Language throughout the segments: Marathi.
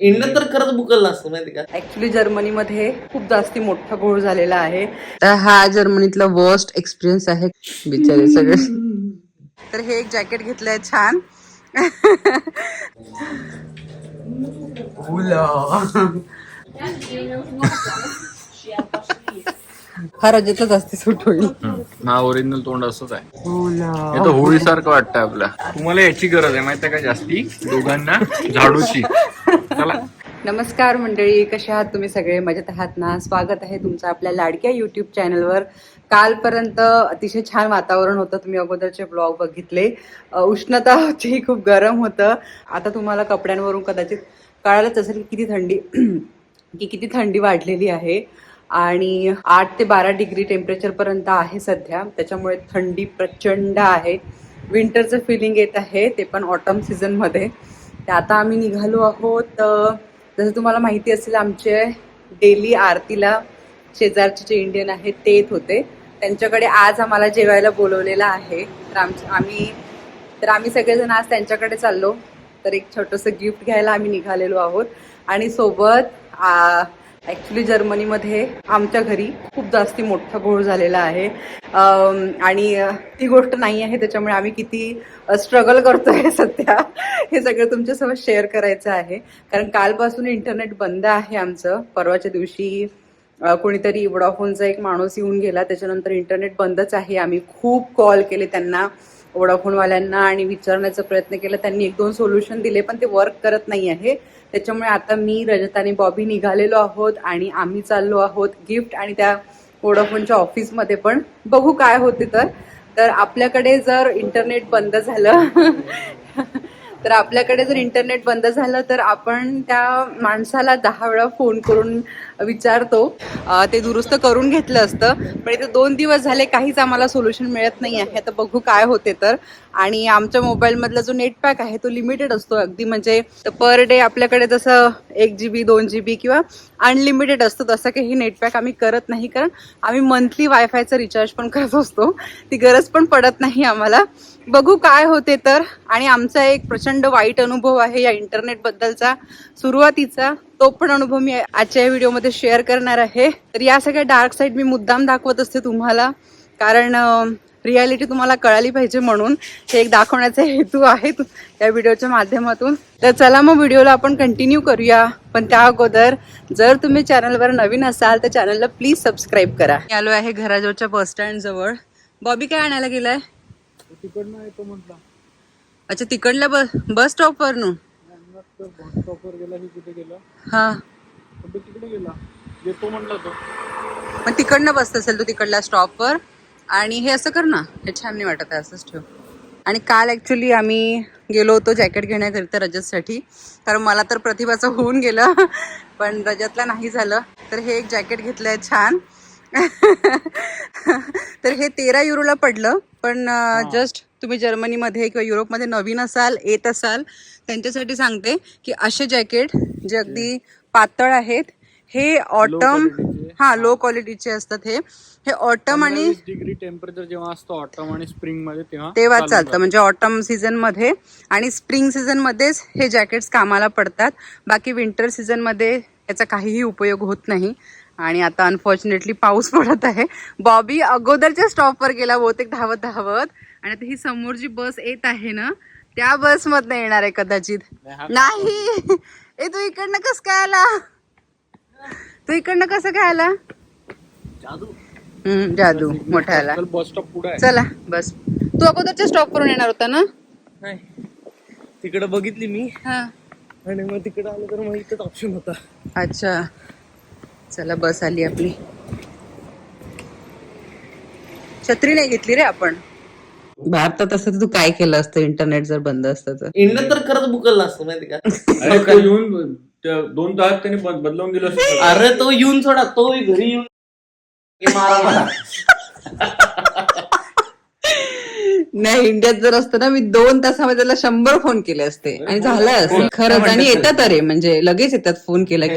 इंडियन तर खरंच बुकल असतं माहिती का? ऍक्च्युली जर्मनीमध्ये खूप जास्ती मोठा घोळ झालेला आहे. तर हा जर्मनीतला वर्स्ट एक्सपिरियन्स आहे बिचारे सगळे. तर हे एक जॅकेट घेतलंय छान. हा रजेतच असते सूट होईल. हा ओरिजिनल तोंड असंच आहे. हे तर होळी सारखं वाटतंय आपल्या तुम्हाला याची गरज आहे माहितीये का जास्ती? दोघांना झाडूची. नमस्कार मंडळी कसे आहात तुम्ही सगळे? मजेत आहात ना? स्वागत आहे तुमचं आपल्या लाडक्या युट्यूब चॅनलवर कालपर्यंत अतिशय छान वातावरण होतं. तुम्ही अगोदरचे ब्लॉग बघितले. उष्णता होती खूप गरम होतं. आता तुम्हाला कपड्यांवरून कदाचित कळालंच असेल की किती थंडी की किती थंडी वाढलेली आहे. आणि आठ ते बारा डिग्री टेम्परेचरपर्यंत आहे सध्या. त्याच्यामुळे थंडी प्रचंड आहे. विंटरचं फिलिंग येत आहे. ते पण ऑटम सीझनमध्ये ते आता आम्ही निघालो आहोत जसं तुम्हाला माहिती असेल आमचे डेली आरतीला शेजारचे जे इंडियन आहेत ते येत होते. त्यांच्याकडे आज आम्हाला जेवायला बोलवलेलं आहे. तर आम आम्ही तर आम्ही सगळेजण आज त्यांच्याकडे चाललो. तर एक छोटंसं गिफ्ट घ्यायला आम्ही निघालेलो आहोत. आणि सोबत ॲक्च्युली जर्मनीमध्ये आमच्या घरी खूप जास्ती मोठा घोळ झालेला आहे. आणि ती गोष्ट नाही आहे त्याच्यामुळे आम्ही किती स्ट्रगल करतोय सध्या. हे सगळं तुमच्यासोबत शेअर करायचं आहे. कारण कालपासून इंटरनेट बंद आहे आमचं. परवाच्या दिवशी कोणीतरी वोडाफोनचा एक माणूस येऊन गेला. त्याच्यानंतर इंटरनेट बंदच आहे. आम्ही खूप कॉल केले त्यांना वोडाफोनवाल्यांना आणि विचारण्याचा प्रयत्न केला. त्यांनी एक दोन सोल्युशन दिले पण ते वर्क करत नाही आहे. त्याच्यामुळे आता मी रजत आणि बॉबी निघालेलो आहोत आणि आम्ही चाललो आहोत गिफ्ट आणि त्या वोडाफोनच्या ऑफिसमध्ये पण. बघू काय होते तर. तर आपल्याकडे जर इंटरनेट बंद झालं तर आपल्याकडे जर इंटरनेट बंद झालं तर आपण त्या माणसाला दहा वेळा फोन करून विचारतो. ते दुरुस्त करून घेतलं असतं. पण इथे दोन दिवस झाले काहीच आम्हाला सोल्युशन मिळत नाही आहे तर बघू काय होते तर. आणि आमच्या मोबाईलमधला जो नेट पॅक आहे तो लिमिटेड असतो. अगदी म्हणजे पर डे आपल्याकडे जसं एक जी बी दोन जी बी किंवा अनलिमिटेड असतो तसं काही नेट पॅक आम्ही करत नाही. कारण आम्ही मंथली वायफायचं रिचार्ज पण करत असतो. ती गरज पण पडत नाही आम्हाला. बघू काय होते तर. आणि आमचा एक प्रचंड वाईट अनुभव आहे या इंटरनेटबद्दलचा सुरुवातीचा तो पण अनुभव मी आजच्या या व्हिडिओमध्ये शेअर करणार आहे. तर या सगळ्या डार्क साईड मी मुद्दाम दाखवत असते तुम्हाला. कारण रियालिटी तुम्हाला कळाली पाहिजे म्हणून हे एक दाखवण्याचा हेतू आहे या व्हिडिओच्या माध्यमातून. तर चला मग व्हिडिओला आपण कंटिन्यू करूया. पण त्या अगोदर जर तुम्ही चॅनलवर नवीन असाल तर चॅनलला प्लीज सबस्क्राईब करा. मी आलो आहे घराजवळच्या बस स्टँड जवळ. बॉबी काय आणायला गेलाय? तिकडनं येतो म्हटलं. अच्छा तिकडल्या बस बस स्टॉपवर नु स्टॉपवर गेला की कुठे गेला? हा. कुठे तिकडे गेला. येतो म्हटलं तो. पण तिकडनं बसत असेल तू तिकडल्या स्टॉपवर आणि हे असं कर ना हे छान नाही वाटत आहे असंच ठेव. आणि काल ॲक्च्युली आम्ही गेलो होतो जॅकेट घेण्याकरिता रजतसाठी. कारण मला तर प्रतिभाचं होऊन गेलं. पण रजतला नाही झालं. तर हे एक जॅकेट घेतलंय छान. तर हे तेरा युरोला पडलं. पण जस्ट तुम्ही जर्मनीमध्ये किंवा युरोपमध्ये नवीन असाल येत असाल त्यांच्यासाठी सांगते की असे जॅकेट जे अगदी पातळ आहेत हे ऑटम हा लो क्वालिटीचे असतात हे. हे ऑटम आणि डिग्री टेम्परेचर जेव्हा असतं ऑटम आणि स्प्रिंगमध्ये तेव्हा तेव्हा चालतं. म्हणजे ऑटम सीझनमध्ये आणि स्प्रिंग सीझन मध्येच हे जॅकेट्स कामाला पडतात. बाकी विंटर सीझनमध्ये याचा काहीही उपयोग होत नाही. आणि आता अनफॉर्च्युनेटली पाऊस पडत आहे. बॉबी अगोदरच्या स्टॉपवर गेला बहुतेक धावत धावत आणि आता ही समोर जी बस येत आहे ना त्या बस मधनं येणार आहे कदाचित. नाही ए तू इकडनं कस काय आला? तू इकडनं कसं काय आला? हम्म, जादू. मोठा आला. बस स्टॉप पुढे चला बस. तू अगोदरच्या स्टॉप वरून येणार होता ना? नाही. तिकडे बघितली मी. हा. आणि मग तिकडे आलं तर मग इथंच ऑप्शन होता. अच्छा. चला बस आली आपली. छत्री नाही घेतली रे आपण. भारतात असं तू काय केलं असतं? इंटरनेट जर बंद असतं तर. इंडियन तर खरंच बुकल असतं माहिती का? अरे तो येऊन त्या दोन तास त्यांनी बद- बदलवून दिलं असतं. अरे तो येऊन सोडा तो घरी येऊन मारा मला नाही इंडियात जर असतं ना मी दोन तासामध्ये त्याला शंभर फोन केले असते. आणि झालं असं. खरंच आणि येतात अरे म्हणजे लगेच येतात फोन केला की.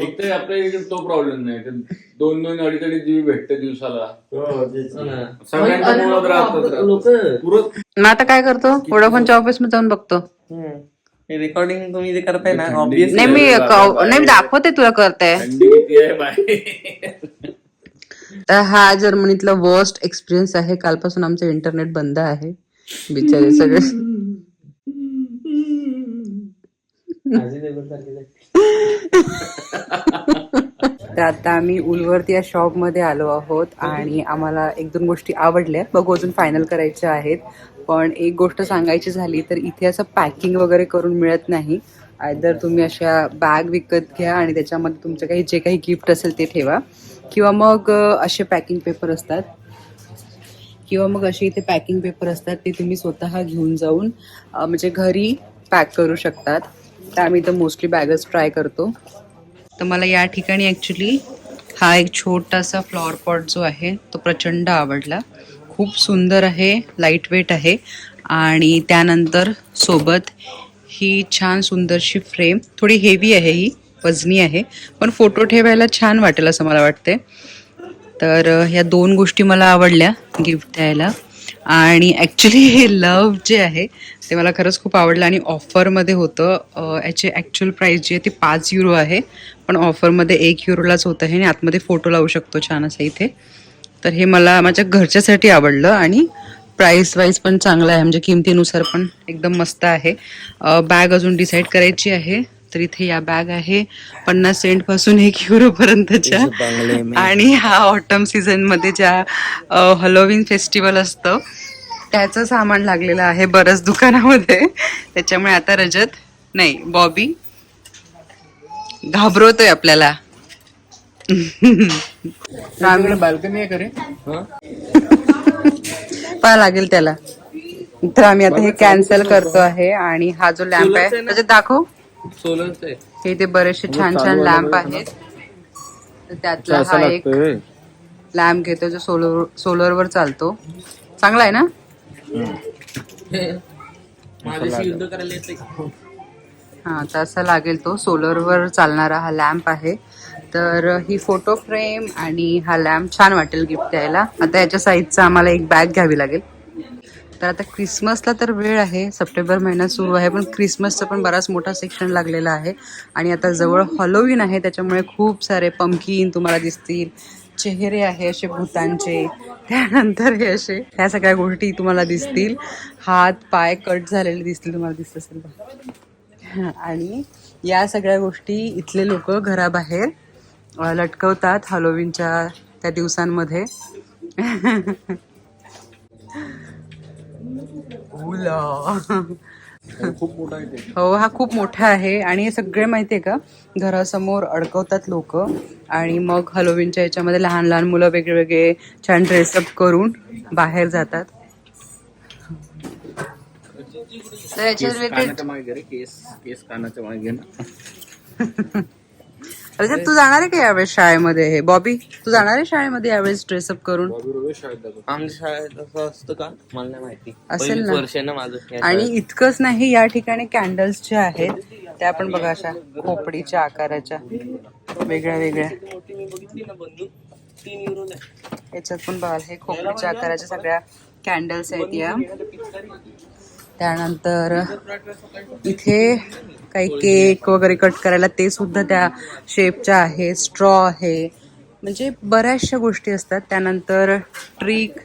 एक तर आपल्या इकडे तो प्रॉब्लेम नाही. ते दोन दोन अडीच अडीच जीबी भेटते दिवसाला सगळ्यांच्या मुळात राहतात लोक पुरत मग आता काय करतो? वोडाफोनच्या ऑफिसमध्ये जाऊन बघतो. रेकॉर्डिंग तुम्ही जे करताय ना ऑब्विस नाही मी क- नाही मी दाखवते तुला करते. थंडी किती आहे बाहेर तर हा जर्मनीतला वर्स्ट एक्सपिरियन्स आहे. कालपासून आमचं इंटरनेट बंद आहे. बिचारे सगळे तर आता आम्ही उलवर्ती या शॉपमध्ये आलो आहोत आणि आम्हाला एक दोन गोष्टी आवडल्या. बघू अजून फायनल करायच्या आहेत. पण एक गोष्ट सांगायची झाली तर इथे असं पॅकिंग वगैरे करून मिळत नाही. आयदर तुम्ही अशा बॅग विकत घ्या आणि त्याच्यामध्ये तुमचं काही जे काही गिफ्ट असेल ते ठेवा. किंवा मग असे पॅकिंग पेपर असतात. किंवा मग असे इथे पॅकिंग पेपर असतात ते तुम्ही स्वतः घेऊन जाऊन म्हणजे घरी पॅक करू शकतात. तर आम्ही तर मोस्टली बॅगच ट्राय करतो. तर मला या ठिकाणी ॲक्च्युली हा एक छोटासा फ्लॉवर पॉट जो आहे तो प्रचंड आवडला. खूप सुंदर आहे लाइट वेट आहे आणि त्यानंतर सोबत ही छान सुंदरशी फ्रेम थोडी हेवी आहे ही वजनी आहे पण फोटो ठेवायला छान वाटेल असं मला वाटते तर ह्या दोन गोष्टी मला आवडल्या गिफ्ट द्यायला. आणि ॲक्च्युली हे लव जे आहे ते मला खरंच खूप आवडलं आणि ऑफरमध्ये होतं. याचे याची ॲक्च्युअल प्राईस जी आहे ती पाच युरो आहे. पण ऑफरमध्ये एक युरोलाच होतं हे आणि आतमध्ये फोटो लावू शकतो छान असं इथे. तर हे मला माझ्या घरच्यासाठी आवडलं आणि प्राईस वाईज पण चांगलं आहे. म्हणजे किमतीनुसार पण एकदम मस्त आहे. बॅग अजून डिसाईड करायची आहे. तर इथे या बॅग आहे. पन्नास सेंटपासून एक युरो पर्यंतच्या. आणि हा ऑटम सीझनमध्ये ज्या हलोविन फेस्टिवल असतं त्याचं सामान लागलेलं आहे बरंच दुकानामध्ये. त्याच्यामुळे आता रजत नाही बॉबी घाबरवतोय आपल्याला. बाल्कनी पाहा लागेल त्याला. तर आम्ही आता हे कॅन्सल करतो आहे आणि हा जो लॅम्प आहे त्याच्यात दाखव. आहे हे ते बरेचसे छान छान लॅम्प आहेत. तर त्यातला हा एक लॅम्प घेतो जो सोलर सोलर वर चालतो. चांगला आहे ना? माझ्याशी युद्ध करायला येते का? हा तसा लागेल तो. सोलर वर चालणारा हा लॅम्प आहे. तर ही फोटो फ्रेम आणि हा लॅम्प छान वाटेल गिफ्ट द्यायला. आता याच्या साईजचा आम्हाला एक बॅग घ्यावी लागेल. तर आता क्रिसमसला तर वेळ आहे सप्टेंबर महिना सुरू आहे पण क्रिसमसचा पण बराच मोठा सेक्शन लागलेला आहे. आणि आता जवळ हॉलोविन आहे त्याच्यामुळे खूप सारे पंकीन तुम्हाला दिसतील चेहरे आहे असे भूतांचे त्यानंतर हे असे ह्या सगळ्या गोष्टी तुम्हाला दिसतील. हात पाय कट झालेले दिसतील तुम्हाला दिसत असेल आणि या सगळ्या गोष्टी इथले लोक घराबाहेर लटकवतात हॅलोविनच्या त्या दिवसांमध्ये. खूप मोठा आहे. हो हा खूप मोठा आहे आणि हे सगळे माहितीये का? घरासमोर अडकवतात लोक आणि मग हलोविनच्या याच्यामध्ये लहान लहान मुलं वेगळे वेगळे छान ड्रेसअप करून बाहेर जातात. तर याच्या केस रिलेटेड केस केस कानाच्या मागे ना. रजत तू जाणार आहे का यावेळेस शाळेमध्ये हे बॉबी तू जाणार आहे शाळेमध्ये यावेळेस ड्रेसअप करून बॉबी रोज शाळेत जातो आमच्या शाळेत असं असतं का मला नाही माहिती असेल पहिलीच ना. वर्ष आहे ना माझं या आणि शाळेत. इतकंच नाही या ठिकाणी कॅन्डल्स ज्या आहेत त्या पण बघा अशा खोपडीच्या आकाराच्या वेगळ्या वेगळ्या. याच्यात पण बघाल हे खोपडीच्या आकाराच्या सगळ्या कॅन्डल्स आहेत या त्यानंतर इथे काही केक वगैरे कट करायला ते सुद्धा त्या शेपच्या आहे स्ट्रॉ आहे. म्हणजे बऱ्याचशा गोष्टी असतात. त्यानंतर ट्रिक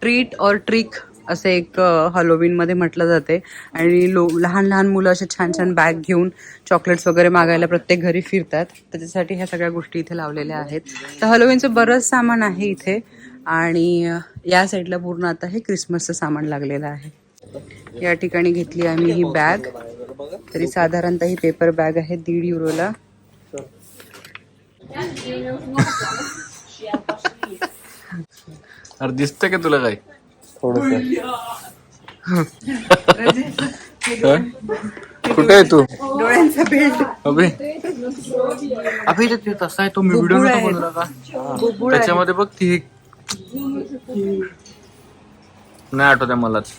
ट्रीट और ट्रिक असे एक हॅलोविनमध्ये म्हटलं जाते. आणि लो लहान लहान मुलं असे छान छान बॅग घेऊन चॉकलेट्स वगैरे मागायला प्रत्येक घरी फिरतात. त्याच्यासाठी ह्या सगळ्या गोष्टी इथे लावलेल्या आहेत. तर हलोविनचं बरंच सामान आहे इथे. आणि या साईडला पूर्ण आता हे क्रिसमसचं सामान लागलेलं आहे. या ठिकाणी घेतली आम्ही ही बॅग तरी साधारणतः ही पेपर बॅग आहे दीड युरोला. अरे दिसतंय का तुला काय कुठे आहे तू? डोळ्यांचा बेल्ट. अभि. अभि ते तसा आहे तो मी व्हिडिओ नव्हता. बनवला का? बुबुळ आहे. त्याच्यामध्ये बघ ती. एक- नाही आठवत आहे मलाच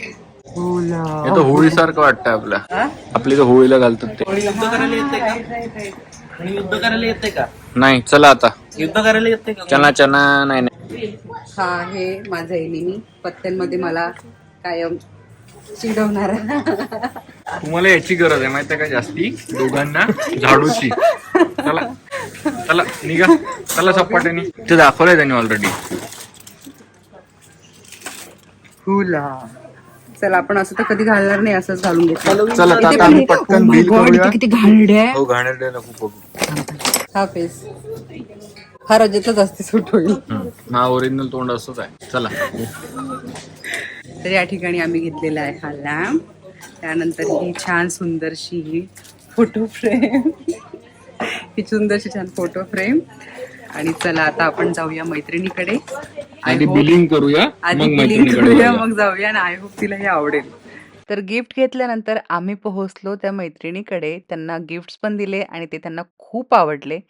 हे तर होळी सारखं वाटतंय आपल्या. हा? आपली तर होळीला घालतात ते. युद्ध करायला येते का? कोणी युद्ध करायला येते का? नाही चला आता. युद्ध करायला येते का? चना चना नाही नाही. हा आहे माझा एनिमी पत्त्यांमध्ये मला कायम चिडवणार. तुम्हाला याची गरज आहे माहिती आहे का जास्ती? दोघांना झाडूची. चला चला निघा. चला सपाट्याने. ते दाखवलंय त्यांनी ऑलरेडी हुला चला आपण असं तर कधी घालणार नाही असंच घालून घेतलं. चला आता आता आम्ही पटकन बिल करूया. किती घाणडे आहे. हो बघू हा फेस. हा रजेतच असते सूट होईल. हा ओरिजिनल तोंड असंच आहे. चला. तर या ठिकाणी आम्ही घेतलेला आहे हा लॅम्प त्यानंतर ही छान सुंदरशी ही फोटो फ्रेम ही सुंदरशी छान फोटो फ्रेम आणि चला आता आपण जाऊया मैत्रिणीकडे. आधी बिलिंग करूया आधी मग बिलिंग मैत्रिणीकडे करूया जाऊया. मग जाऊया आणि आय होप तिला हे आवडेल. तर गिफ्ट घेतल्यानंतर आम्ही पोहोचलो त्या मैत्रिणीकडे. त्यांना गिफ्ट्स पण दिले आणि ते त्यांना खूप आवडले.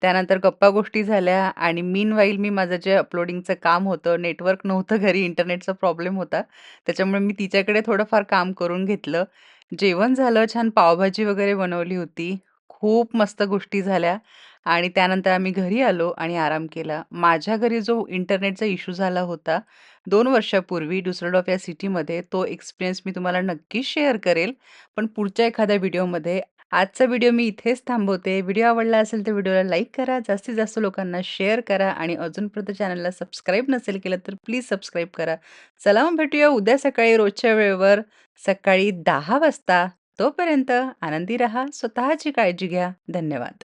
त्यानंतर गप्पा गोष्टी झाल्या आणि मीन वाईल मी माझं जे अपलोडिंगचं काम होतं नेटवर्क नव्हतं घरी इंटरनेटचा प्रॉब्लेम होता. त्याच्यामुळे मी तिच्याकडे थोडंफार काम करून घेतलं. जेवण झालं छान पावभाजी वगैरे बनवली होती. खूप मस्त गोष्टी झाल्या. आणि त्यानंतर आम्ही घरी आलो आणि आराम केला. माझ्या घरी जो इंटरनेटचा इश्यू झाला होता दोन वर्षापूर्वी डुसरडॉफ या सिटीमध्ये तो एक्सपिरियन्स मी तुम्हाला नक्कीच शेअर करेल. पण पुढच्या एखाद्या व्हिडिओमध्ये आजचा व्हिडिओ मी इथेच थांबवते. व्हिडिओ आवडला असेल तर व्हिडिओला लाईक करा जास्तीत जास्त लोकांना शेअर करा आणि अजूनपर्यंत चॅनलला सबस्क्राईब नसेल केलं तर प्लीज सबस्क्राईब करा. चला मग भेटूया उद्या सकाळी रोजच्या वेळेवर सकाळी दहा वाजता. तोपर्यंत आनंदी रहा स्वतःची काळजी घ्या. धन्यवाद.